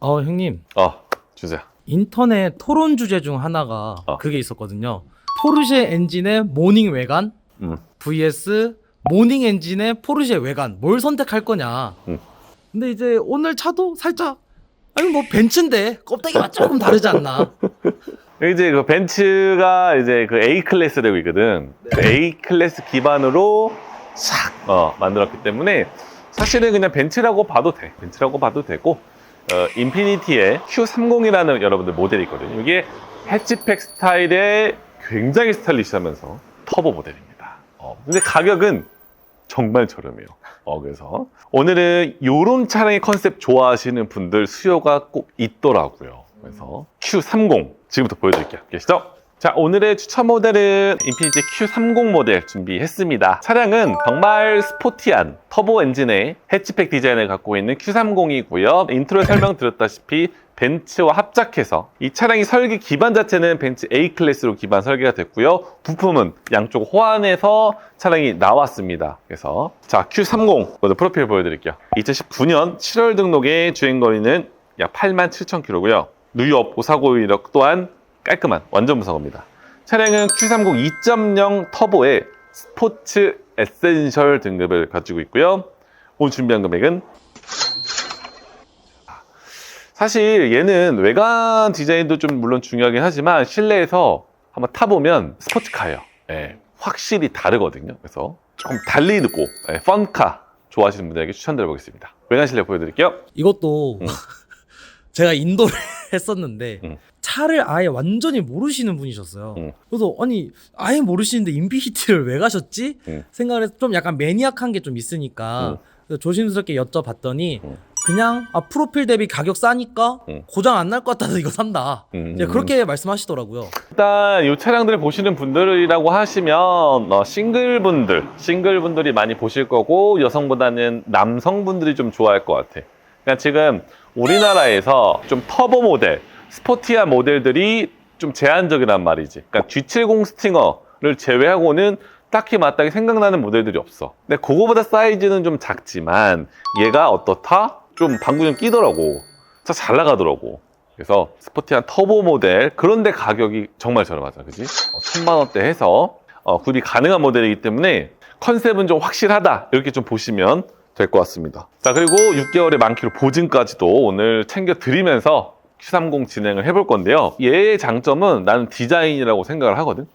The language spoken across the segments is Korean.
어 형님 어, 주제. 인터넷 토론 주제 중 하나가 어. 그게 있었거든요. 포르쉐 엔진의 모닝 외관 음. vs 모닝 엔진의 포르쉐 외관 뭘 선택할 거냐. 음. 근데 이제 오늘 차도 살짝 아니 뭐 벤츠인데 껍데기가 조금 다르지 않나. 이제 그 벤츠가 이제 그 A 클래스 되고 있거든. 그 A 클래스 기반으로 싹 어, 만들었기 때문에 사실은 그냥 벤츠라고 봐도 돼. 벤츠라고 봐도 되고 어, 인피니티의 Q30이라는 여러분들 모델이 있거든요. 이게 해치백 스타일의 굉장히 스타일리시하면서 터보 모델입니다. 어, 근데 가격은 정말 저렴해요. 어, 그래서 오늘은 이런 차량의 컨셉 좋아하시는 분들 수요가 꼭 있더라고요. 그래서 Q30 지금부터 보여드릴게요. 계시죠? 자, 오늘의 추천 모델은 인피니티 Q30 모델 준비했습니다. 차량은 정말 스포티한 터보 엔진의 해치백 디자인을 갖고 있는 Q30이고요. 인트로에 설명 드렸다시피 벤츠와 합작해서 이 차량이 설계 기반 자체는 벤츠 A 클래스로 기반 설계가 됐고요. 부품은 양쪽 호환해서 차량이 나왔습니다. 그래서 자 Q30 먼저 프로필 보여드릴게요. 2019년 7월 등록의 주행거리는 약 8만 7천 킬로고요. 누유업 오사고 이력 또한 깔끔한 완전 무사고입니다. 차량은 Q30 2.0 터보의 스포츠 에센셜 등급을 가지고 있고요. 오늘 준비한 금액은 사실 얘는 외관 디자인도 좀 물론 중요하긴 하지만 실내에서 한번 타보면 스포츠카예요. 예, 확실히 다르거든요. 그래서 조금 달리 듣고 예, 펀카 좋아하시는 분들에게 추천드려보겠습니다. 외관 실내 보여드릴게요. 이것도 음. 제가 인도를 했었는데 음. 차를 아예 완전히 모르시는 분이셨어요. 음. 그래서 아니 아예 모르시는데 인피니티를 왜 가셨지? 음. 생각을 해서 좀 약간 매니악한 게 좀 있으니까 음. 그래서 조심스럽게 여쭤봤더니 음. 그냥 아 프로필 대비 가격 싸니까 음. 고장 안 날 것 같아서 이거 산다. 음. 이제 그렇게 말씀하시더라고요. 일단 이 차량들을 보시는 분들이라고 하시면 어, 싱글분들, 싱글분들이 많이 보실 거고 여성보다는 남성분들이 좀 좋아할 것 같아. 그러니까 지금 우리나라에서 좀 터보 모델, 스포티한 모델들이 좀 제한적이란 말이지. 그러니까 G70 스팅어를 제외하고는 딱히 마땅히 생각나는 모델들이 없어. 근데 그거보다 사이즈는 좀 작지만 얘가 어떻다? 좀 방구 좀 끼더라고. 진짜 잘 나가더라고. 그래서 스포티한 터보 모델 그런데 가격이 정말 저렴하죠 그지 어, 천만 원대 해서 어, 구입이 가능한 모델이기 때문에 컨셉은 좀 확실하다 이렇게 좀 보시면 될 것 같습니다 자 그리고 6개월의 만키로 보증까지도 오늘 챙겨 드리면서 Q30 진행을 해볼 건데요 얘의 장점은 나는 디자인이라고 생각을 하거든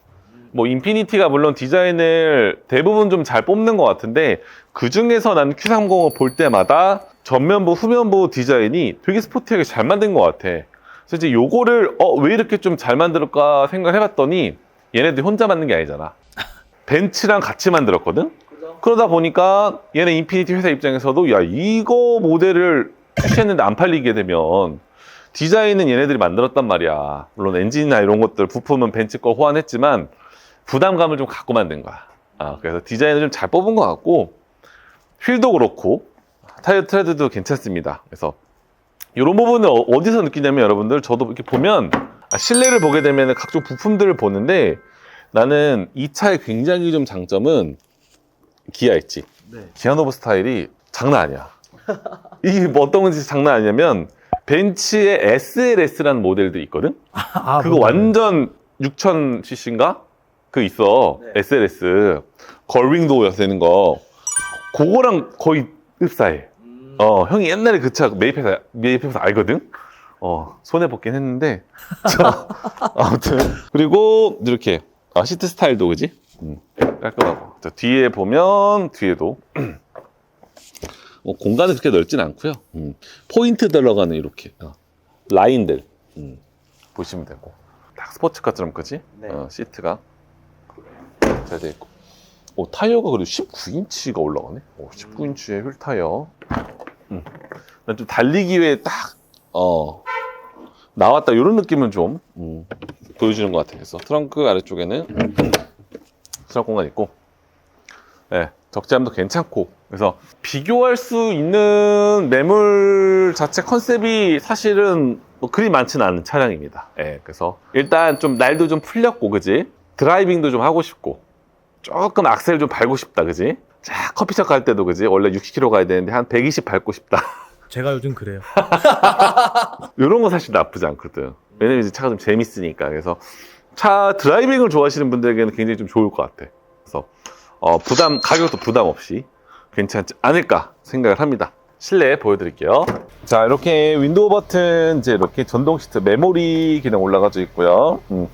뭐 인피니티가 물론 디자인을 대부분 좀 잘 뽑는 것 같은데 그 중에서 나는 Q30을 볼 때마다 전면부 후면부 디자인이 되게 스포티하게 잘 만든 것 같아 그래서 이제 요거를 어, 왜 이렇게 좀 잘 만들었까 생각을 해봤더니 얘네들이 혼자 만든 게 아니잖아. 벤츠랑 같이 만들었거든? 그러다 보니까 얘네 인피니티 회사 입장에서도 야 이거 모델을 출시했는데 안 팔리게 되면 디자인은 얘네들이 만들었단 말이야. 물론 엔진이나 이런 것들 부품은 벤츠 거 호환했지만 부담감을 좀 갖고 만든 거야. 아, 그래서 디자인을 좀 잘 뽑은 것 같고 휠도 그렇고 타이어 트레드도 괜찮습니다. 그래서 이런 부분을 어- 어디서 느끼냐면 여러분들 저도 이렇게 보면 아, 실내를 보게 되면 각종 부품들을 보는데 나는 이 차의 굉장히 좀 장점은 기아 있지 네. 기아 노브 스타일이 장난 아니야 이게 뭐 어떤 건지 장난 아니냐면 벤츠의 SLS라는 모델들이 있거든 아, 그거 완전 6000cc인가? 그 있어 네. SLS 걸윙도 되는 거 그거랑 거의 흡사해 음. 어, 형이 옛날에 그 차 매입해서, 매입해서 알거든? 어, 손해봤긴 했는데. 자, 아무튼. 그리고, 이렇게. 아, 시트 스타일도, 그지? 음, 깔끔하고. 자, 뒤에 보면, 뒤에도. 뭐, 공간은 그렇게 넓진 않고요 음, 포인트 들어가는 이렇게. 어, 라인들. 음, 보시면 되고. 딱 스포츠카처럼, 그지? 네. 어, 시트가. 잘 돼 있고. 오, 타이어가 그래도 19인치가 올라가네? 오, 19인치의 휠 타이어. 음. 난좀 달리기 위해 딱, 어, 나왔다. 이런 느낌은 좀, 음, 보여주는 것 같아요. 그래서 트렁크 아래쪽에는 수납 공간 있고, 네, 적재함도 괜찮고, 그래서 비교할 수 있는 매물 자체 컨셉이 사실은 뭐 그리 많지는 않은 차량입니다. 예, 그래서 일단 좀 날도 좀 풀렸고, 그지? 드라이빙도 좀 하고 싶고, 조금 악셀 좀 밟고 싶다, 그지? 자, 커피숍 갈 때도 그지? 원래 60km 가야 되는데 한 120 밟고 싶다. 제가 요즘 그래요. 이런 거 사실 나쁘지 않거든. 왜냐면 이제 차가 좀 재밌으니까. 그래서 차 드라이빙을 좋아하시는 분들에게는 굉장히 좀 좋을 것 같아. 어, 부담 가격도 부담 없이 괜찮지 않을까 생각을 합니다. 실내 보여드릴게요. 자 이렇게 윈도우 버튼 이제 이렇게 전동 시트 메모리 기능 올라가져 있고요. 음.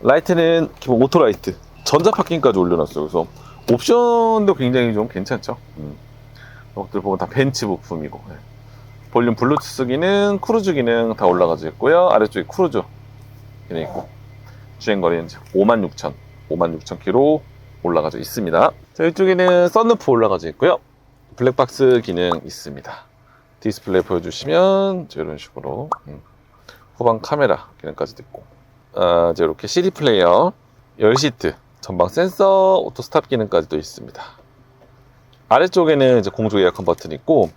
라이트는 기본 오토 라이트, 전자 파킹까지 올려놨어요. 그래서 옵션도 굉장히 좀 괜찮죠. 음. 이것들 보면 다 벤츠 부품이고. 네. 볼륨 블루투스 기능, 크루즈 기능 다 올라가져 있고요. 아래쪽에 크루즈 기능 있고 주행거리는 이제 56,000, 56,000km 올라가져 있습니다. 자, 이쪽에는 썬루프 올라가져 있고요. 블랙박스 기능 있습니다. 디스플레이 보여주시면 이런 식으로 음, 후방 카메라 기능까지도 있고 아, 이렇게 CD 플레이어, 열 시트, 전방 센서, 오토 스탑 기능까지도 있습니다. 아래쪽에는 이제 공조 에어컨 버튼 있고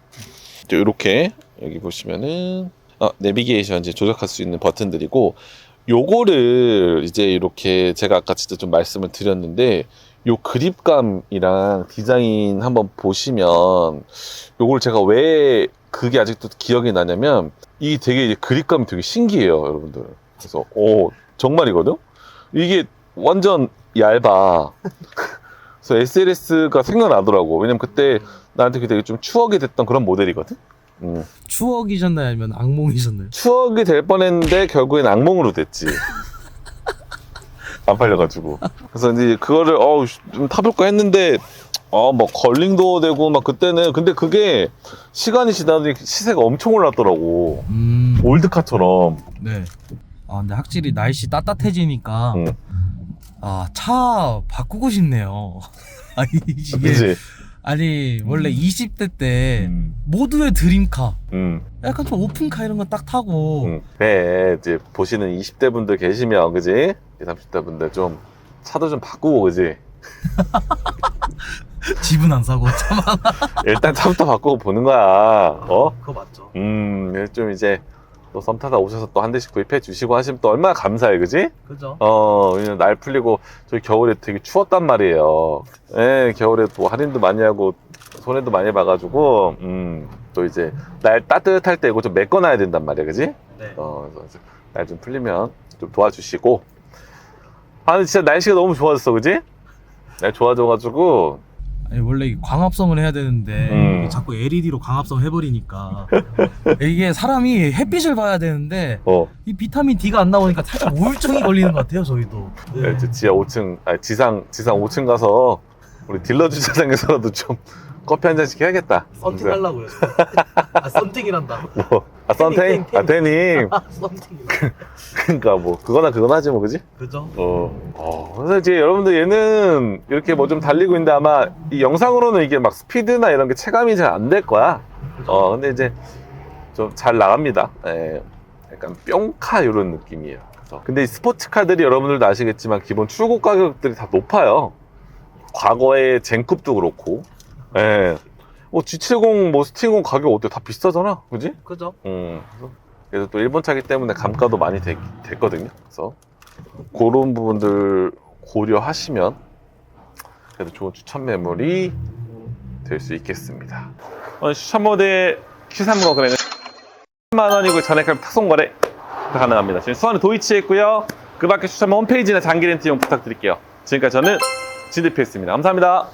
이렇게 여기 보시면은 어, 내비게이션 이제 조작할 수 있는 버튼들이고 요거를 이제 이렇게 제가 아까 진짜 좀 말씀을 드렸는데 요 그립감이랑 디자인 한번 보시면 요걸 제가 왜 그게 아직도 기억이 나냐면 이 되게 이제 그립감이 되게 신기해요 여러분들 그래서 오 정말이거든 이게 완전 얇아 그래서 SLS가 생각나더라고 왜냐면 그때 나한테 되게 좀 추억이 됐던 그런 모델이거든 음. 추억이셨나요? 아니면 악몽이셨나요? 추억이 될 뻔했는데 결국엔 악몽으로 됐지. 안 팔려가지고. 그래서 이제 그거를 어우 좀 타볼까 했는데 어뭐 걸링도 되고 막 그때는 근데 그게 시간이 지나더니 시세가 엄청 올랐더라고. 음, 올드카처럼. 네. 아, 근데 확실히 날씨 따뜻해지니까 응. 아, 차 바꾸고 싶네요. 아니, 이게 그지? 아니, 원래 20대 때 음. 모두의 드림카 음. 약간 좀 오픈카 이런 거딱 타고 음. 네, 이제 보시는 20대 분들 계시면 그지? 20, 30대 분들 좀 차도 좀 바꾸고 그지? 집은 안 사고 차만 일단 차부터 바꾸고 보는 거야. 어? 그거 맞죠? 음, 좀 이제 또 썸 타다 오셔서 또 한 대씩 구입해 주시고 하시면 또 얼마나 감사해, 그지? 그죠? 어, 왜냐면 날 풀리고 저희 겨울에 되게 추웠단 말이에요. 예, 겨울에 또 할인도 많이 하고 손해도 많이 봐가지고, 음, 또 이제 날 따뜻할 때 이거 좀 메꿔놔야 된단 말이야, 그지? 네. 어, 그래서 날 좀 풀리면 좀 도와주시고. 아, 근데 진짜 날씨가 너무 좋아졌어, 그지? 날 좋아져가지고, 아니, 원래 이 광합성을 해야 되는데 음. 자꾸 LED로 광합성 해버리니까 이게 사람이 햇빛을 봐야 되는데 어, 이 비타민 D가 안 나오니까 살짝 우울증이 걸리는 것 같아요 저희도 네. 이제 지하 5층, 아니, 지상, 지상 5층 가서 우리 딜러 주차장에서라도 좀 커피 한 잔씩 해야겠다. 썬팅 하려고요 아 썬팅이란다 뭐, 아, 썬테인? 태닝, 아, 태닝. 썬팅 그러니까 뭐, 그거나 그거나 하지 뭐, 그지? 그죠? 어. 어, 그래서 이제 여러분들 얘는 이렇게 뭐 좀 달리고 있는데 아마 이 영상으로는 이게 막 스피드나 이런 게 체감이 잘 안 될 거야. 그죠? 어, 근데 이제 좀 잘 나갑니다. 예. 약간 뿅카 이런 느낌이에요. 그래서 근데 이 스포츠카들이 여러분들도 아시겠지만 기본 출고 가격들이 다 높아요. 과거의 젠쿱도 그렇고. 예. 뭐 G70, 뭐 스팅은 가격 어때? 다 비싸잖아. 그지? 그죠? 음, 그래서- 또 일본 차기 때문에 감가도 많이 되- 됐거든요. 그래서 그런 부분들 고려하시면 그래도 좋은 추천 매물이 될 수 있겠습니다. 오늘 추천 모델 Q30 거래는 10만 원이고 전액값 탁송 거래 가능합니다. 지금 수원에 도이치에 있고요. 그 밖에 추천 홈페이지나 장기 렌트 이용 부탁드릴게요. 지금까지 저는 진드피였습니다. 감사합니다.